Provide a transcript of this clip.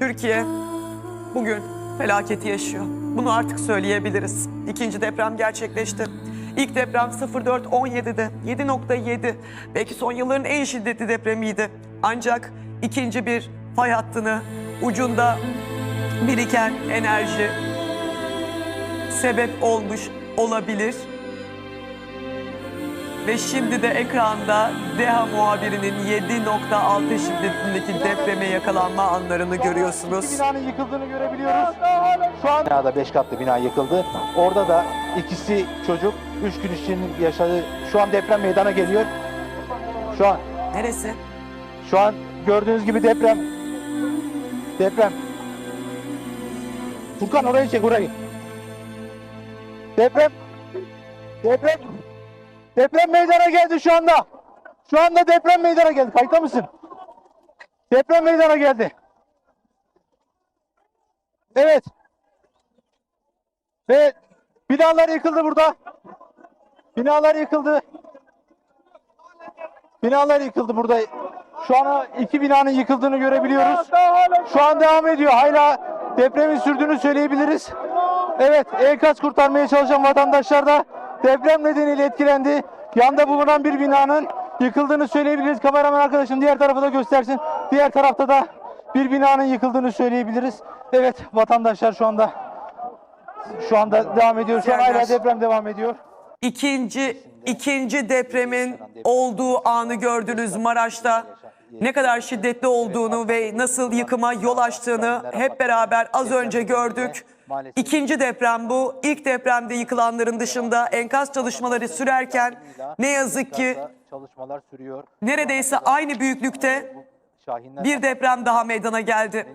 Türkiye bugün felaketi yaşıyor. Bunu artık söyleyebiliriz. İkinci deprem gerçekleşti. İlk deprem 04.17'de 7.7 belki son yılların en şiddetli depremiydi. Ancak ikinci bir fay hattını ucunda biriken enerji sebep olmuş olabilir. Ve şimdi de ekranda DEHA muhabirinin 7.6 şiddetindeki depreme yakalanma anlarını görüyorsunuz. Binanın yıkıldığını görebiliyoruz. Şu an binada 5 katlı bina yıkıldı. Orada da ikisi çocuk, 3 gün işçinin yaşadığı şu an deprem meydana geliyor. Şu an Neresi? şu an gördüğünüz gibi deprem. Deprem. Furkan orayı çek orayı. Deprem. Deprem. Deprem meydana geldi şu anda. Şu anda deprem meydana geldi. Kayıtta mısın? Deprem meydana geldi. Evet. Ve binalar yıkıldı burada. Binalar yıkıldı. Binalar yıkıldı burada. Şu an iki binanın yıkıldığını görebiliyoruz. Şu an devam ediyor. Hala depremin sürdüğünü söyleyebiliriz. Evet, enkaz kurtarmaya çalışan vatandaşlar da deprem nedeniyle etkilendi. Yanda bulunan bir binanın yıkıldığını söyleyebiliriz. Kameraman arkadaşım diğer tarafı da göstersin. Diğer tarafta da bir binanın yıkıldığını söyleyebiliriz. Evet, vatandaşlar şu anda şu anda devam ediyor. Şu an hala deprem devam ediyor. İkinci, ikinci depremin olduğu anı gördünüz Maraş'ta. Ne kadar şiddetli olduğunu ve nasıl yıkıma yol açtığını hep beraber az önce gördük. İkinci deprem bu. İlk depremde yıkılanların dışında enkaz çalışmaları sürerken ne yazık ki çalışmalar sürüyor. neredeyse aynı büyüklükte bir deprem daha meydana geldi.